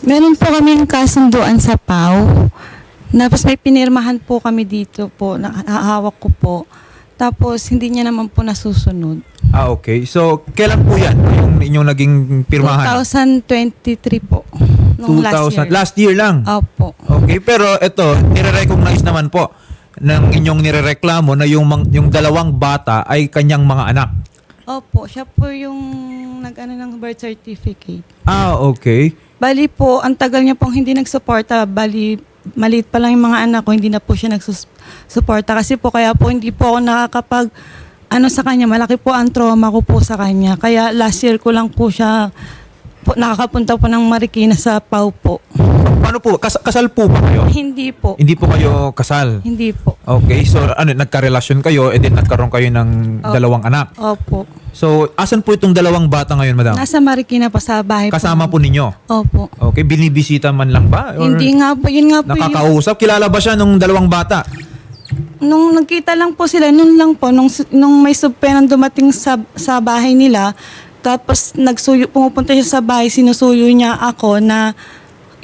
Meron po kaming kasunduan sa PAW. Tapos may pinirmahan po kami dito po, nakahawak ko po. Tapos hindi niya naman po nasusunod. Ah, okay. So, kailan po yan yung inyong naging pirmahan? 2023 po. Nung last year. Last year lang. Opo. Okay, pero ito, nire-recognize naman po ng inyong nirereklamo na yung, mang- yung dalawang bata ay kanyang mga anak. Opo, siya po yung nag-ano ng birth certificate. Ah, okay. Bali po, ang tagal niya pong hindi nagsuporta. Bali, maliit pa lang yung mga anak ko, hindi na po siya nagsusuporta. Kasi po, kaya po hindi po ako nakakapag, ano sa kanya, malaki po ang trauma ko po sa kanya. Kaya last year ko lang po siya, po, nakakapunta po ng Marikina sa Pau po. Paano po? Kas- kasal po ba kayo? Hindi po. Hindi po kayo kasal? Hindi po. Okay, so ano, nagka-relasyon kayo and then nagkaroon kayo ng Oh. dalawang anak. Opo. So, asan po itong dalawang bata ngayon, madam? Nasa Marikina po sa bahay Kasama po po. ninyo? Opo. Okay, binibisita man lang ba? Or Hindi nga po, yun nga po yung... Nakakausap? Kilala ba siya nung dalawang bata? Nung nagkita lang po sila, noon lang po, nung, nung may subpenang dumating sa, sa bahay nila, tapos nagsuyo, pumupunta siya sa bahay, sinusuyo niya ako na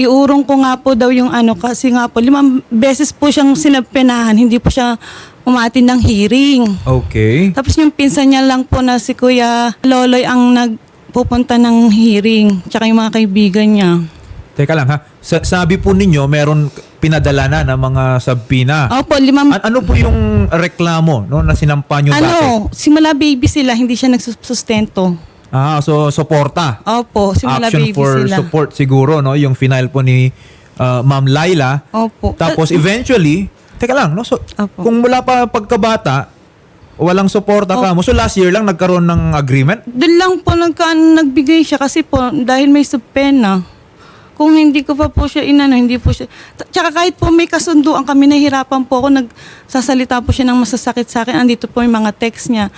iurong ko nga po daw yung ano, kasi nga po, limang beses po siyang sinagpenahan, hindi po siya umatin ng hearing. Okay. Tapos yung pinsan niya lang po na si Kuya Loloy ang nagpupunta ng hearing, tsaka yung mga kaibigan niya. Teka lang ha. Sa- sabi po ninyo, meron pinadala na ng mga sabpina. Opo, limang... An- ano po yung reklamo no, na sinampa nyo dati? ano, simula baby sila, hindi siya nagsusustento. Ah, so suporta. Opo, simula Action baby for sila. support siguro, no? Yung final po ni uh, Ma'am Laila. Opo. Tapos eventually, teka lang, no? So, Opo. kung mula pa pagkabata, walang suporta ka mo. So last year lang nagkaroon ng agreement? Doon lang po nagka, nagbigay siya kasi po dahil may subpena. Kung hindi ko pa po siya inano, hindi po siya... T- Tsaka kahit po may kasunduan kami, nahihirapan po ako, nagsasalita po siya ng masasakit sa akin. Andito po yung mga text niya.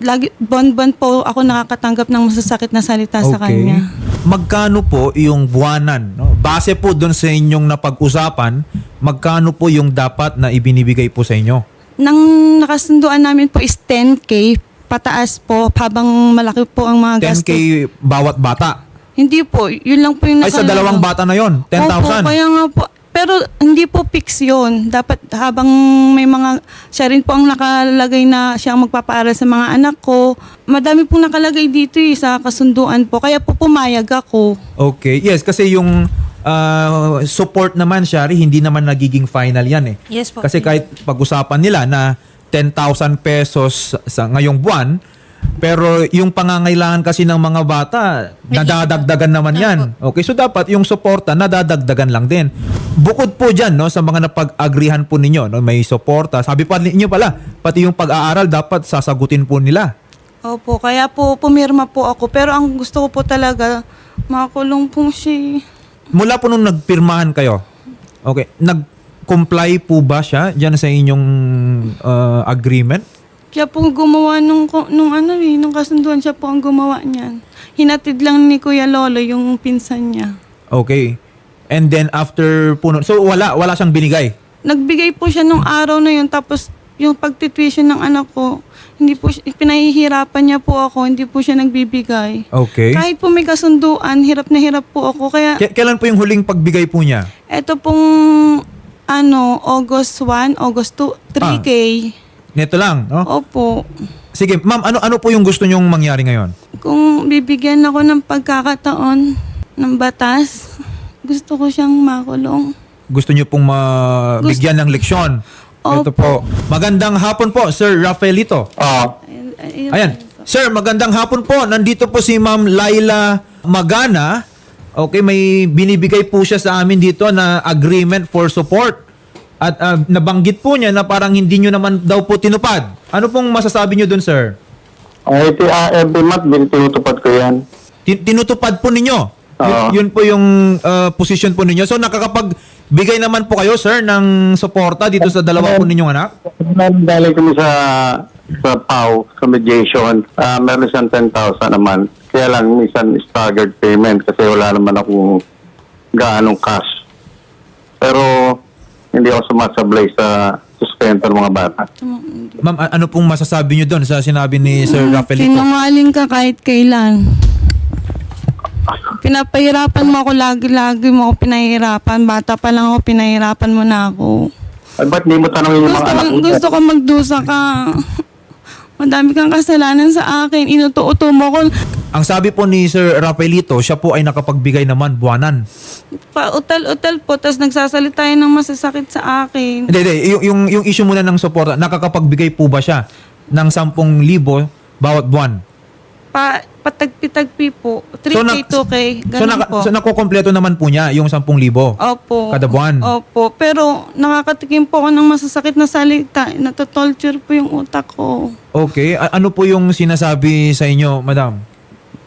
Lagi, bon-bon po ako nakakatanggap ng masasakit na salita sa kanya. Magkano po yung buwanan? No? Base po doon sa inyong napag-usapan, magkano po yung dapat na ibinibigay po sa inyo? Nang nakasunduan namin po is 10K, pataas po, habang malaki po ang mga 10K gastos. bawat bata. Hindi po, yun lang po yung Ay, sa nakalagay. dalawang bata na yon, 10,000. Opo, kaya nga po. Pero hindi po fix yun. Dapat habang may mga, siya rin po ang nakalagay na siya ang magpapaaral sa mga anak ko. Madami pong nakalagay dito eh, sa kasunduan po. Kaya po pumayag ako. Okay. Yes, kasi yung ah, support naman, Shari, hindi naman nagiging final yan eh. Yes po. Kasi kahit pag-usapan nila na 10,000 pesos sa ngayong buwan, pero yung pangangailangan kasi ng mga bata, nadadagdagan naman yan. Okay, so dapat yung suporta, nadadagdagan lang din. Bukod po dyan, no, sa mga napag-agrihan po ninyo, no, may suporta. Sabi pa ninyo pala, pati yung pag-aaral dapat sasagutin po nila. Opo, kaya po pumirma po ako. Pero ang gusto ko po talaga, makulong po eh. Mula po nung nagpirmahan kayo, okay, nag-comply po ba siya dyan sa inyong uh, agreement? Siya po gumawa nung, nung ano eh, nung kasunduan siya po ang gumawa niyan. Hinatid lang ni Kuya Lolo yung pinsan niya. Okay. And then after nun, so wala, wala siyang binigay? Nagbigay po siya nung araw na yun, tapos yung pagtituition ng anak ko, hindi po siya, pinahihirapan niya po ako, hindi po siya nagbibigay. Okay. Kahit po may kasunduan, hirap na hirap po ako. Kaya K- kailan po yung huling pagbigay po niya? eto pong ano, August 1, August 2, 3K. Nito lang, no? Opo. Sige, ma'am, ano ano po yung gusto nyong mangyari ngayon? Kung bibigyan ako ng pagkakataon ng batas, gusto ko siyang makulong. Gusto niyo pong mabigyan ng leksyon? Ito po. Magandang hapon po, Sir Rafaelito. Ah, Ayun, ayun. Ayan. Sir, magandang hapon po. Nandito po si Ma'am Laila Magana. Okay, may binibigay po siya sa amin dito na agreement for support. At ah, nabanggit po niya na parang hindi nyo naman daw po tinupad. Ano pong masasabi nyo dun, sir? ay, ito, ah, every month din tinutupad ko yan. Tin- tinutupad po ninyo. Yun, Oo. yun po yung ah, position po ninyo. So nakakapagbigay naman po kayo, sir, ng suporta dito sa dalawa po ninyong anak? Galing kami sa sa PAW, sa mediation, ah meron siyang 10,000 naman. Kaya lang, minsan staggered payment kasi wala naman akong gaanong cash. Pero, hindi ako sumasablay sa sustento ng mga bata. Ma'am, a- ano pong masasabi nyo doon sa sinabi ni Sir Rafaelito? Sinungaling ka kahit kailan. Pinapahirapan mo ako lagi-lagi mo ako pinahirapan. Bata pa lang ako, pinahirapan mo na ako. Ay, ba't di mo tanongin yung Gusto, mga anak mo? gusto ko magdusa ka. Madami kang kasalanan sa akin. Inuto-uto mo ko. Ang sabi po ni Sir Rafaelito, siya po ay nakapagbigay naman buwanan. Pa-utal-utal po. Tapos nagsasalita yun ng masasakit sa akin. Hindi, hindi. Yung, yung, yung issue muna ng suporta, nakakapagbigay po ba siya ng 10,000 bawat buwan? Pa, patagpi-tagpi po. 3K, na- 2K. Ganun so, naka, po. so nakukompleto naman po niya yung 10,000. Opo. Kada buwan? Opo. Pero nakakatikim po ako ng masasakit na salita. Natotorture po yung utak ko. Okay. A- ano po yung sinasabi sa inyo, madam?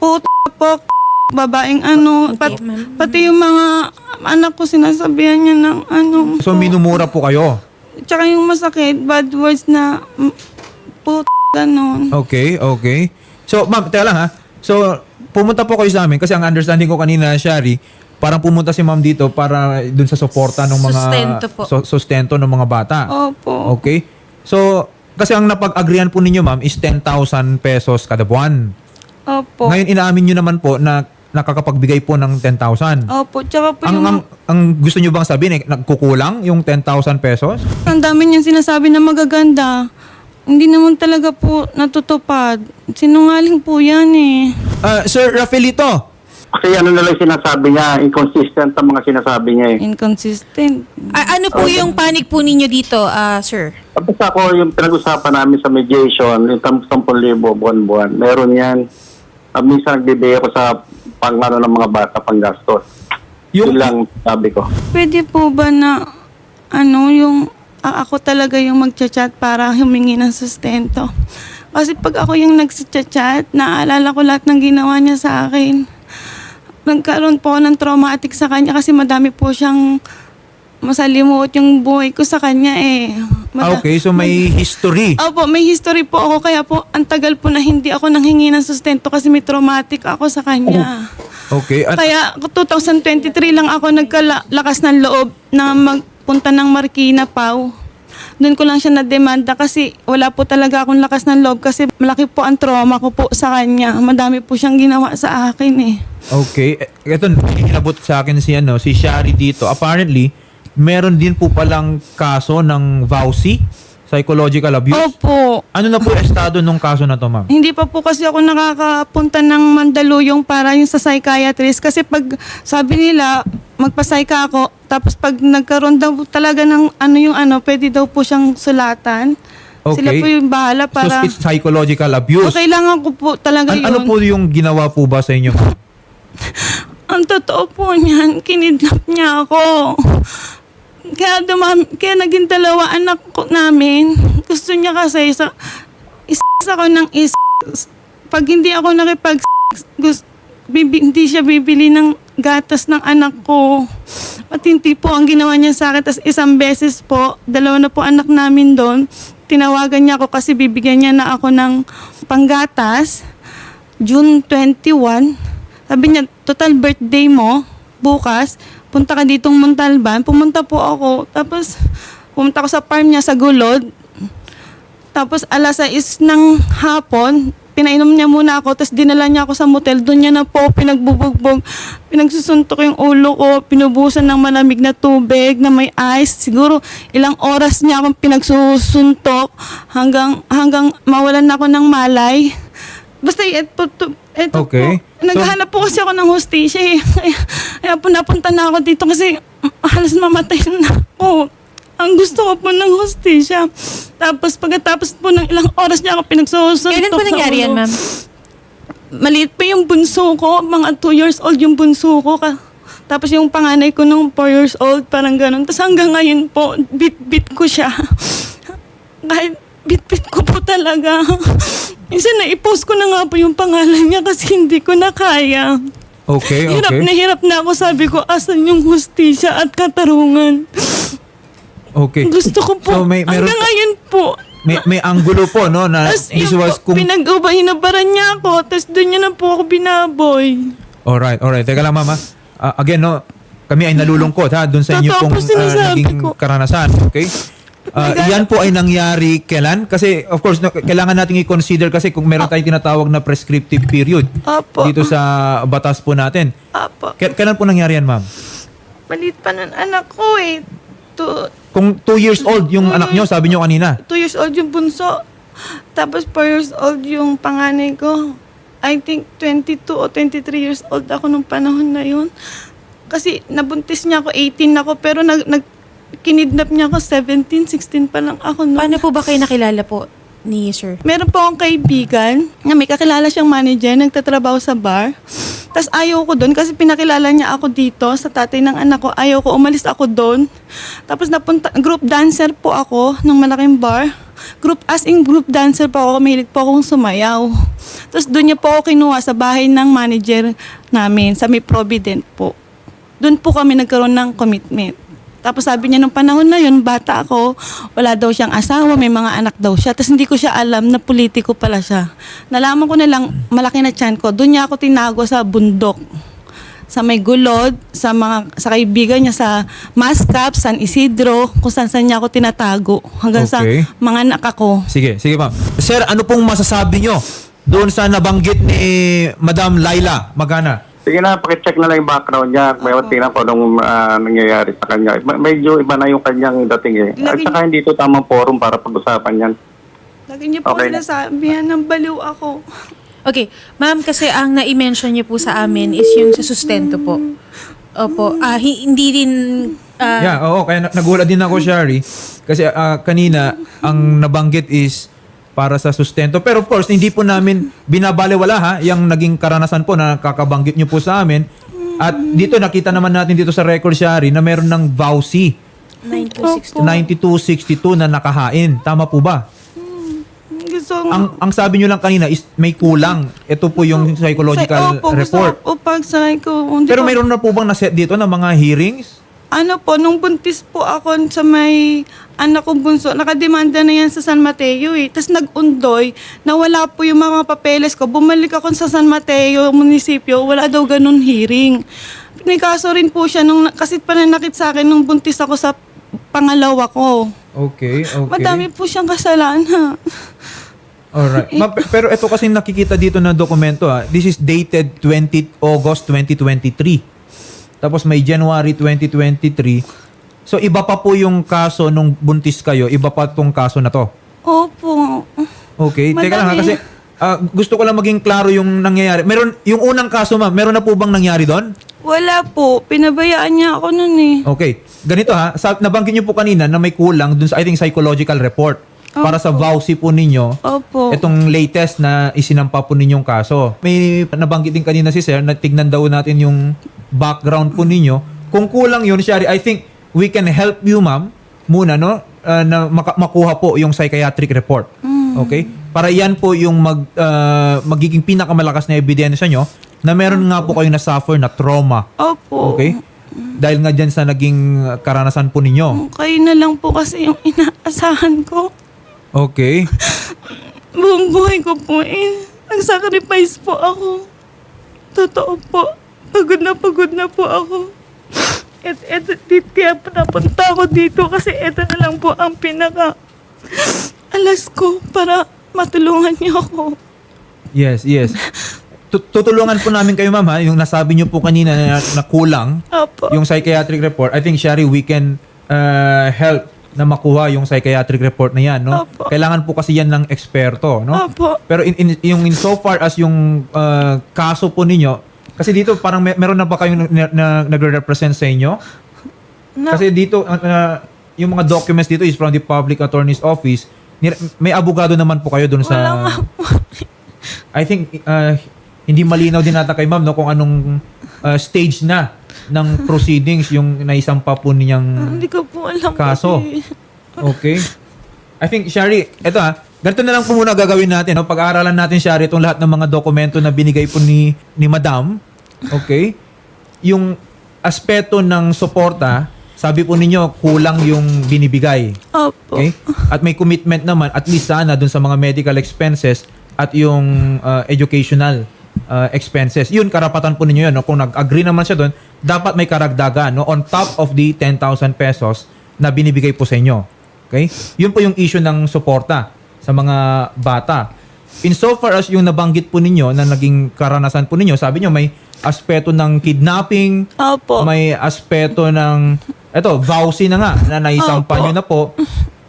Puta po, babaeng ano. Pat, pati yung mga anak ko sinasabihan niya ng ano. So, po. minumura po kayo? Tsaka yung masakit, bad words na mm, puta ganon. Okay, okay. So, ma'am, teka lang ha. So, pumunta po kayo sa amin kasi ang understanding ko kanina, Shari, parang pumunta si ma'am dito para dun sa suporta ng mga Sustento po. su- sustento ng mga bata. Opo. Okay? So, kasi ang napag-agreean po ninyo, ma'am, is 10,000 pesos kada buwan. Opo. Ngayon, inaamin nyo naman po na nakakapagbigay po ng 10,000. Opo. Tsaka po Ang, yung... ang, ang gusto nyo bang sabihin, eh, nagkukulang yung 10,000 pesos? Ang dami niyang sinasabi na magaganda. Hindi naman talaga po natutupad. Sinungaling po yan eh. Ah, Sir Rafaelito, Kasi ano na lang sinasabi niya, inconsistent ang mga sinasabi niya eh. Inconsistent. A- ano po yung panic po ninyo dito, ah, sir? Tapos ako, yung pinag-usapan namin sa mediation, yung 10,000 buwan-buwan, meron yan. Uh, minsan nagbibigay ako sa pang ano ng mga bata, pang gastos. Yung- Yun lang sabi ko. Pwede po ba na ano yung ah, ako talaga yung magchat-chat para humingi ng sustento? Kasi pag ako yung nagchat-chat, naaalala ko lahat ng ginawa niya sa akin. Nagkaroon po ako ng traumatic sa kanya kasi madami po siyang masalimuot yung buhay ko sa kanya eh. Ah, okay, so may history. Opo, may history po ako kaya po ang tagal po na hindi ako nanghingi ng sustento kasi may traumatic ako sa kanya. Okay. At, Kaya 2023 lang ako nagkalakas ng loob na magpunta ng Marikina Pau. Doon ko lang siya na-demanda kasi wala po talaga akong lakas ng loob kasi malaki po ang trauma ko po sa kanya. Madami po siyang ginawa sa akin eh. Okay. Eh, Ito, inabot sa akin si, ano, si Shari dito. Apparently, meron din po palang kaso ng VAUSI, psychological abuse. Opo. Ano na po estado nung kaso na to, ma'am? Hindi pa po kasi ako nakakapunta ng Mandaluyong para yung sa psychiatrist kasi pag sabi nila magpa-psycha ako tapos pag nagkaroon daw talaga ng ano yung ano pwede daw po siyang sulatan. Okay. Sila po yung bahala para So, it's psychological abuse. Okay lang ako po talaga An- yun. ano po yung ginawa po ba sa inyo? Ang totoo po niyan, kinidnap niya ako. Kaya, dumami, kaya naging dalawa anak ko namin. Gusto niya kasi sa is ako ng is pag hindi ako nakipag gus, bibi, hindi siya bibili ng gatas ng anak ko. At po ang ginawa niya sa akin. Tapos isang beses po, dalawa na po anak namin doon. Tinawagan niya ako kasi bibigyan niya na ako ng panggatas. June 21. Sabi niya, total birthday mo, bukas, punta ka ditong Montalban. Pumunta po ako. Tapos, pumunta ako sa farm niya sa Gulod. Tapos, alas 6 ng hapon, pinainom niya muna ako, tapos dinala niya ako sa motel. Doon niya na po pinagbubugbog. Pinagsusuntok yung ulo ko, pinubusan ng malamig na tubig na may ice. Siguro ilang oras niya akong pinagsusuntok hanggang, hanggang mawalan ako ng malay. Basta ito, ito, ito Okay. po. Naghahanap po kasi ako ng hostage eh. Kaya, kaya po napunta na ako dito kasi halos mamatay na ako. Ang gusto ko po ng hostage. Tapos pagkatapos po ng ilang oras niya ako pinagsusuntok Kailan po nangyari yan, ma'am? Maliit pa yung bunso ko. Mga 2 years old yung bunso ko. Ka- Tapos yung panganay ko nung 4 years old, parang ganun. Tapos hanggang ngayon po, bit-bit ko siya. Kahit bit-bit ko po talaga. Minsan na-post ko na nga po yung pangalan niya kasi hindi ko na kaya. Okay, Hirap okay. na hirap na ako. Sabi ko, asan yung hustisya at katarungan? Okay. Gusto ko po. So, may, meron, hanggang ngayon po. may, may anggulo po, no? Na Tapos this yun was po, kung... pinag-uba, hinabaran niya ako. Tapos doon niya na po ako binaboy. Alright, alright. Teka lang, mama. Ah, again, no, kami ay nalulungkot ha doon sa inyo Totoo pong po ah, sinasabi naging ko. karanasan. Okay? Ah, Nag- yan po ay nangyari kailan? Kasi of course, no, kailangan natin i-consider kasi kung meron tayong tinatawag na prescriptive period Opo. dito sa batas po natin. Apo. K- kailan po nangyari yan, ma'am? Malit pa ng anak ko eh. Two, Kung 2 years old yung anak nyo, sabi nyo kanina. two years old yung bunso. Tapos 4 years old yung panganay ko. I think 22 o 23 years old ako nung panahon na yun. Kasi nabuntis niya ako, 18 ako, pero nag, nag kinidnap niya ako 17, 16 pa lang ako noon. Paano po ba kayo nakilala po ni sir? Meron po akong kaibigan na may kakilala siyang manager, nagtatrabaho sa bar. Tapos ayaw ko doon kasi pinakilala niya ako dito sa tatay ng anak ko. Ayaw ko, umalis ako doon. Tapos napunta, group dancer po ako ng malaking bar. Group, as in group dancer po ako, mahilig po akong sumayaw. Tapos doon niya po ako kinuha sa bahay ng manager namin, sa may Provident po. Doon po kami nagkaroon ng commitment. Tapos sabi niya nung panahon na yun, bata ako, wala daw siyang asawa, may mga anak daw siya. Tapos hindi ko siya alam na politiko pala siya. Nalaman ko na lang, malaki na tiyan ko. Doon niya ako tinago sa bundok. Sa may gulod, sa mga sa kaibigan niya sa Mascap, San Isidro, kung saan saan niya ako tinatago. Hanggang Okay. sa mga anak ako. Sige, sige ma'am. Sir, ano pong masasabi nyo doon sa nabanggit ni Madam Laila Magana? Sige na, pakicheck na lang yung background niya. May tingnan ko anong ah, nangyayari sa kanya. Ma- Medyo iba na yung kanyang dating eh. At Lagi- saka hindi ito tamang forum para pag-usapan yan. Lagi niya po Okay. sinasabi ng baliw ako. Okay, ma'am, kasi ang na-mention niyo po sa amin is yung sa sustento po. Opo, ah, hi- hindi din... ah, yeah, oo. Kaya na- nagulat din ako, Shari. Kasi ah, kanina, ang nabanggit is para sa sustento. Pero of course, hindi po namin binabalewala ha, yung naging karanasan po na kakabanggit nyo po sa amin. At dito, nakita naman natin dito sa record, Shari, na meron ng VAUSI 9262. 9262 na nakahain. Tama po ba? Gusto nga- Ang ang sabi nyo lang kanina is may kulang. Ito po yung psychological Say, opo, gusto report. ko- Upag sa ko. hindi Pero ko- mayroon na po bang naset dito ng mga hearings? Ano po, nung buntis po ako sa may anak kong bunso, nakademanda na yan sa San Mateo eh. Tapos nag-undoy, nawala po yung mga papeles ko. Bumalik ako sa San Mateo, munisipyo, wala daw ganun hearing. Pinikaso rin po siya nung, kasi pananakit sa akin nung buntis ako sa pangalawa ko. Okay, okay. Madami po siyang kasalanan. Alright. Ma- pe- pero ito kasi nakikita dito na dokumento ah. This is dated 20 August 2023. Tapos may January 2023. So iba pa po yung kaso nung buntis kayo, iba pa tong kaso na to. Opo. Okay, teka lang ha, Madami. kasi ah, gusto ko lang maging klaro yung nangyayari. Meron yung unang kaso ma'am, meron na po bang nangyari doon? Wala po. Pinabayaan niya ako nun eh. Okay. Ganito ha, sa, nabanggit niyo po kanina na may kulang dun sa I think psychological report para sa VAUSI po ninyo. Opo. Itong latest na isinampa po ninyong kaso. May nabanggit din kanina si Sir na tignan daw natin yung background po ninyo. Kung kulang yun, Shari, I think we can help you, ma'am, muna, no? uh, na maka- makuha po yung psychiatric report. Okay? Para yan po yung mag, uh, magiging pinakamalakas na ebidensya nyo na meron nga po kayong na-suffer na trauma. Opo. Okay? Dahil nga dyan sa naging karanasan po ninyo. Kayo na lang po kasi yung inaasahan ko. Okay. Buong buhay ko po eh. Nag-sacrifice po ako. Totoo po. Pagod na pagod na po ako. Et, et, dit, kaya napunta ako dito kasi eto na lang po ang pinaka alas ko para matulungan niyo ako. Yes, yes. Tu- Tutulungan po namin kayo, ma'am, ha? Yung nasabi niyo po kanina na, na kulang, Opo. yung psychiatric report, I think, Shari, we can uh, help na makuha yung psychiatric report na yan, no? Opo. Kailangan po kasi yan ng eksperto, no? Opo. Pero in, in, yung in so far as yung uh, kaso po ninyo, kasi dito parang may, meron na ba kayong na, na, nagre-represent sa inyo? Na, Kasi dito, uh, uh, yung mga documents dito is from the public attorney's office. May abogado naman po kayo doon sa... wala nga po. I think uh, hindi malinaw din nata kay ma'am no kung anong uh, stage na ng proceedings yung naisampa po niyang Hindi ko po alam Kaso. kasi. okay. I think Shari, eto ha, ganito na lang po muna gagawin natin. No? Pag-aaralan natin Shari itong lahat ng mga dokumento na binigay po ni ni Madam. Okay? Yung aspeto ng suporta, sabi po ninyo kulang yung binibigay. Opo. Okay? At may commitment naman, at least sana dun sa mga medical expenses at yung uh, educational uh, expenses. Yun, karapatan po ninyo yun. No? Kung nag-agree naman siya doon, dapat may karagdagan no? on top of the 10,000 pesos na binibigay po sa inyo. Okay? Yun po yung issue ng suporta sa mga bata. In so far as yung nabanggit po ninyo na naging karanasan po ninyo, sabi nyo may aspeto ng kidnapping, Opo. may aspeto ng eto, vowsy na nga na naisampa Opo. nyo na po.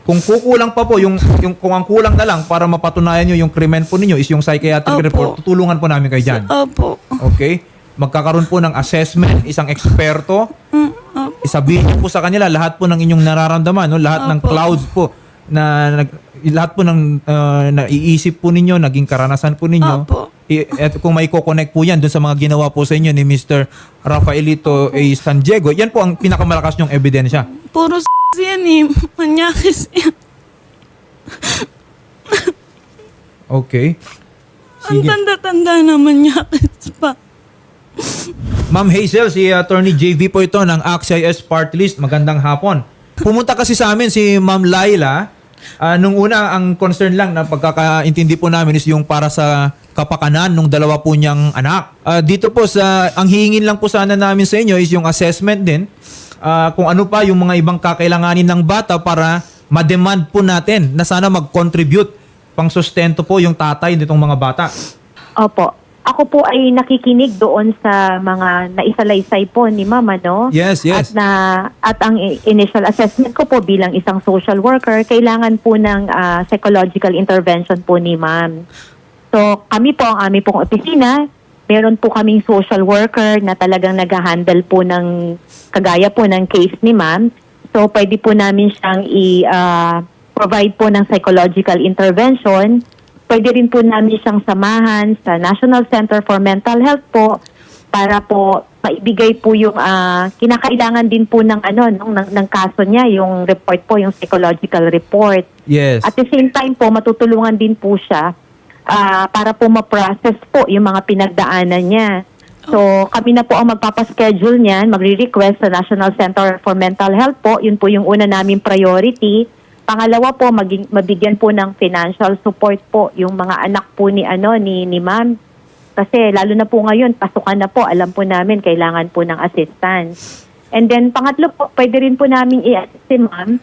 Kung kukulang pa po yung yung kung ang kulang na lang para mapatunayan nyo yung krimen po ninyo is yung psychiatric Opo. report, tutulungan po namin kayo diyan. Opo. Okay? Magkakaroon po ng assessment, isang eksperto. Isabihin niyo po sa kanila lahat po ng inyong nararamdaman, no? lahat ng Opo. clouds po na nag, lahat po ng uh, naiisip po ninyo, naging karanasan po ninyo. Opo. I- at kung may ko-connect po yan dun sa mga ginawa po sa inyo ni Mr. Rafaelito A. San Diego, yan po ang pinakamalakas nyong ebidensya. Puro s*** yan eh. Manyakis yan. Okay. Ang Sige. tanda-tanda na manyakis pa. Ma'am Hazel, si Attorney JV po ito ng AXIS Party List. Magandang hapon. Pumunta kasi sa amin si Ma'am Laila. Ah, nung una, ang concern lang na pagkakaintindi po namin is yung para sa kapakanan ng dalawa po niyang anak. Ah, dito po sa, ang hihingin lang po sana namin sa inyo is yung assessment din ah, kung ano pa yung mga ibang kakailanganin ng bata para ma-demand po natin na sana mag-contribute pang sustento po yung tatay nitong mga bata. Opo. Ako po ay nakikinig doon sa mga naisalaysay po ni Mama, no? Yes, yes. At, na, at ang i- initial assessment ko po bilang isang social worker, kailangan po ng ah, psychological intervention po ni Ma'am. So, kami po, ang aming pong opisina, meron po kaming social worker na talagang nag-handle po ng, kagaya po ng case ni Ma'am. So, pwede po namin siyang i-provide po ng psychological intervention. Pwede rin po namin siyang samahan sa National Center for Mental Health po para po maibigay po yung ah, kinakailangan din po ng ano ng, ng, ng kaso niya, yung report po, yung psychological report. Yes. At the same time po, matutulungan din po siya ah, para po ma-process po yung mga pinagdaanan niya. So, kami na po ang magpapaschedule niyan, magre-request sa National Center for Mental Health po. Yun po yung una naming priority. Pangalawa po, maging, mabigyan po ng financial support po yung mga anak po ni, ano, ni, ni ma'am. Kasi lalo na po ngayon, pasukan na po, alam po namin, kailangan po ng assistance. And then, pangatlo po, pwede rin po namin i-assist si ma'am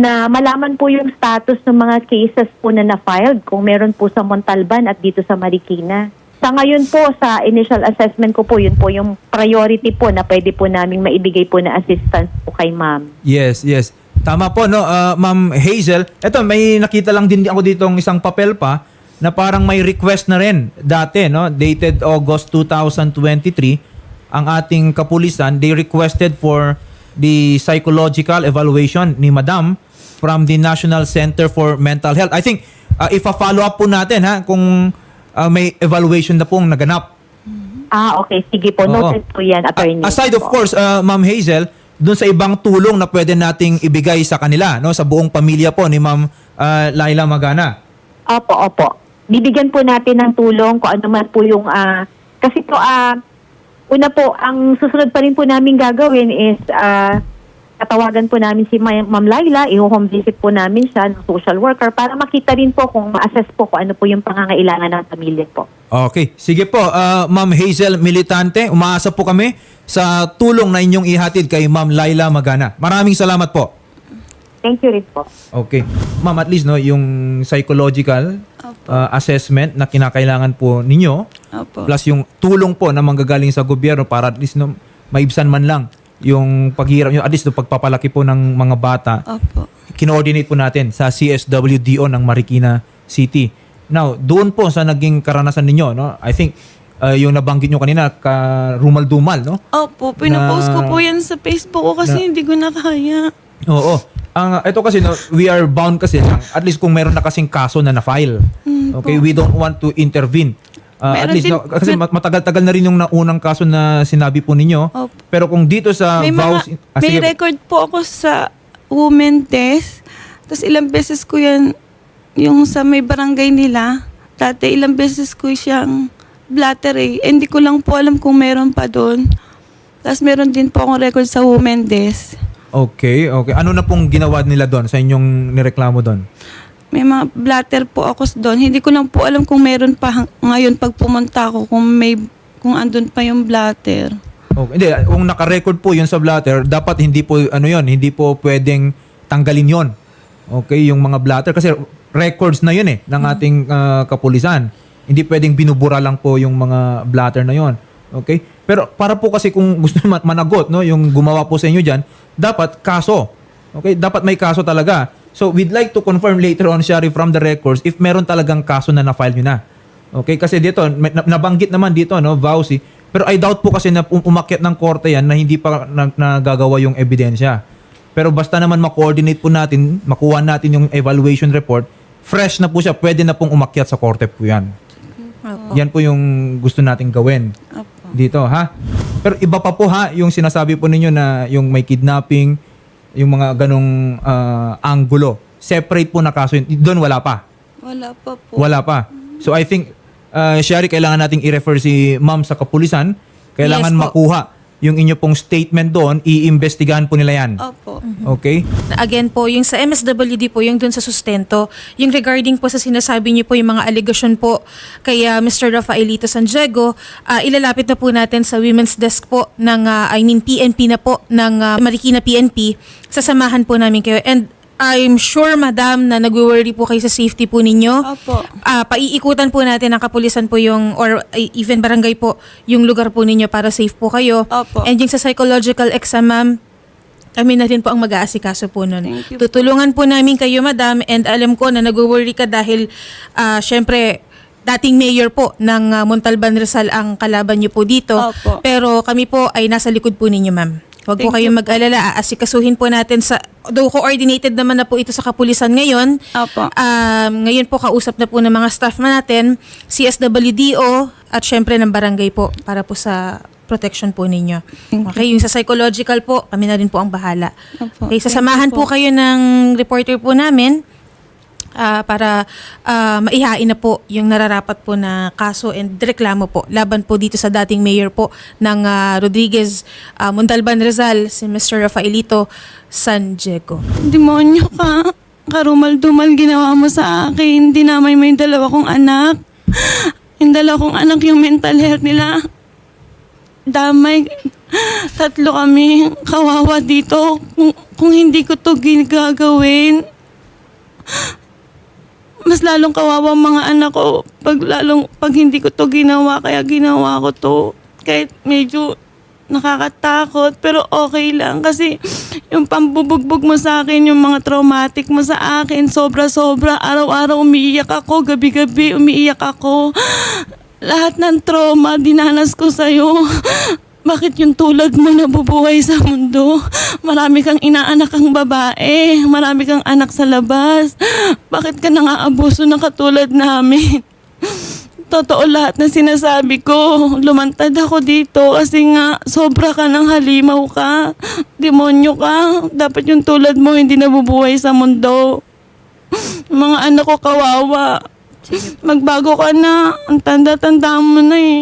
na malaman po yung status ng mga cases po na na-filed kung meron po sa Montalban at dito sa Marikina. Sa ngayon po, sa initial assessment ko po, yun po yung priority po na pwede po namin maibigay po na assistance po kay ma'am. Yes, yes. Tama po, no, Ah, Ma'am Hazel. Ito, may nakita lang din ako dito isang papel pa na parang may request na rin dati, no, dated August 2023, ang ating kapulisan, they requested for the psychological evaluation ni Madam from the National Center for Mental Health. I think, uh, ifa-follow up po natin, ha, kung ah, may evaluation na pong naganap. Ah, okay. Sige po. Oo. Noted po yan, attorney. Aside of Po. course, uh, Ma'am Hazel, dun sa ibang tulong na pwede nating ibigay sa kanila, no, sa buong pamilya po ni Ma'am uh, Laila Magana. Opo, opo. Bibigyan po natin ng tulong kung ano man po yung... ah kasi po, ah una po, ang susunod pa rin po namin gagawin is ah tatawagan po namin si Ma- Ma'am Laila, i-home visit po namin siya ng social worker para makita rin po kung ma-assess po kung ano po yung pangangailangan ng pamilya po. Okay. Sige po, uh, Ma'am Hazel Militante, umaasa po kami sa tulong na inyong ihatid kay Ma'am Laila Magana. Maraming salamat po. Thank you rin po. Okay. Ma'am, at least no, yung psychological uh, assessment na kinakailangan po ninyo, Opo. plus yung tulong po na manggagaling sa gobyerno para at least no, maibsan man lang yung paghirap, yung at least no, pagpapalaki po ng mga bata, Opo. kinoordinate po natin sa CSWDO ng Marikina City. Now, doon po sa naging karanasan ninyo, no? I think uh, yung nabanggit nyo kanina, ka rumal-dumal, no? Opo, pinapost ko po yan sa Facebook ko kasi Na- hindi ko na kaya. Oo. Ang ito kasi no, we are bound kasi at least kung meron na kasing kaso na na-file. Okay, we don't want to intervene. Uh, at Meron least din- no, kasi mat- matagal-tagal na rin yung naunang kaso na sinabi po ninyo. Opo. Pero kung dito sa may vows mga, ah, may sige. record po ako sa women test. Tapos ilang beses ko yan, yung sa may barangay nila, dati ilang beses ko siyang blatter eh. Eh, Hindi ko lang po alam kung meron pa doon. Tapos meron din po akong record sa women desk. Okay, okay. Ano na pong ginawa nila doon sa inyong nireklamo doon? May mga blatter po ako doon. Hindi ko lang po alam kung meron pa ngayon pag pumunta ako kung may kung andun pa yung blatter. Okay. Hindi, kung naka-record po yun sa blatter, dapat hindi po, ano yun, hindi po pwedeng tanggalin yon. Okay, yung mga blatter kasi records na yun eh ng ating ah, kapulisan. Hindi pwedeng binubura lang po yung mga blatter na yon. Okay? Pero para po kasi kung gusto managot, no, yung gumawa po sa inyo diyan, dapat kaso. Okay? Dapat may kaso talaga. So we'd like to confirm later on, Shari, from the records if meron talagang kaso na na-file nyo na. Okay? Kasi dito, nabanggit naman dito, no, Vauci. Pero I doubt po kasi na um- umakyat ng korte yan na hindi pa na- nagagawa yung ebidensya. Pero basta naman ma-coordinate po natin, makuha natin yung evaluation report, fresh na po siya, pwede na pong umakyat sa korte po yan. Opo. Yan po yung gusto nating gawin Opo. dito, ha? Pero iba pa po ha, yung sinasabi po ninyo na yung may kidnapping, yung mga ganong ah, anggulo. Separate po na kaso yun. Doon wala pa. Wala pa po. Wala pa. So I think, uh, Sherry, kailangan nating i-refer si ma'am sa kapulisan. Kailangan Yes po. makuha yung inyo pong statement doon, iimbestigahan po nila yan. Opo. Okay? Again po, yung sa MSWD po, yung dun sa sustento, yung regarding po sa sinasabi niyo po yung mga allegation po kay ah, Mr. Rafaelito San Diego, ah, ilalapit na po natin sa women's desk po ng, ah, I mean PNP na po, ng ah, Marikina PNP. Sasamahan po namin kayo. And I'm sure, madam, na nag-worry po kayo sa safety po ninyo. Opo. Ah, paiikutan po natin ng kapulisan po yung or even barangay po yung lugar po ninyo para safe po kayo. Opo. And yung sa psychological exam, ma'am, kami na rin po ang mag-aasikaso po nun. Thank you po. Tutulungan po namin kayo, madam, and alam ko na nag-worry ka dahil, ah, syempre, dating mayor po ng ah, Montalban Rizal ang kalaban niyo po dito. Opo. Pero kami po ay nasa likod po ninyo, ma'am. Huwag po kayong mag-alala. Aasikasuhin po natin sa, though coordinated naman na po ito sa kapulisan ngayon, Opo. Um, ngayon po kausap na po ng mga staff na natin, CSWDO at syempre ng barangay po para po sa protection po ninyo. Okay, yung sa psychological po, kami na rin po ang bahala. Opo. Okay, sasamahan you po kayo ng reporter po namin ah, para ah, maihain na po yung nararapat po na kaso and reklamo po laban po dito sa dating mayor po ng ah, Rodriguez ah, Montalban Rizal, si Mr. Rafaelito San Diego. Demonyo ka. Karumal-dumal ginawa mo sa akin. Dinamay mo yung dalawa kong anak. Yung dalawa kong anak yung mental health nila. Damay. Tatlo kami kawawa dito. Kung, kung hindi ko to gagawin, mas lalong kawawa mga anak ko. Pag lalong pag hindi ko to ginawa kaya ginawa ko to. Kahit medyo nakakatakot pero okay lang. Kasi yung pambubugbog mo sa akin yung mga traumatic mo sa akin sobra-sobra. Araw-araw umiiyak ako gabi-gabi umiiyak ako. Lahat ng trauma dinanas ko sa'yo bakit yung tulad mo nabubuhay sa mundo? Marami kang inaanak ang babae. Marami kang anak sa labas. Bakit ka nang-aabuso ng katulad namin? Totoo lahat na sinasabi ko. Lumantad ako dito kasi nga sobra ka ng halimaw ka. Demonyo ka. Dapat yung tulad mo hindi nabubuhay sa mundo. Mga anak ko kawawa. Magbago ka na. Ang tanda-tanda mo na eh.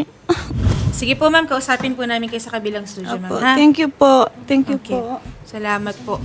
Sige po ma'am, kausapin po namin kayo sa kabilang studio ma'am. Opo. ha? Thank you po. Thank you Okay. po. Salamat po.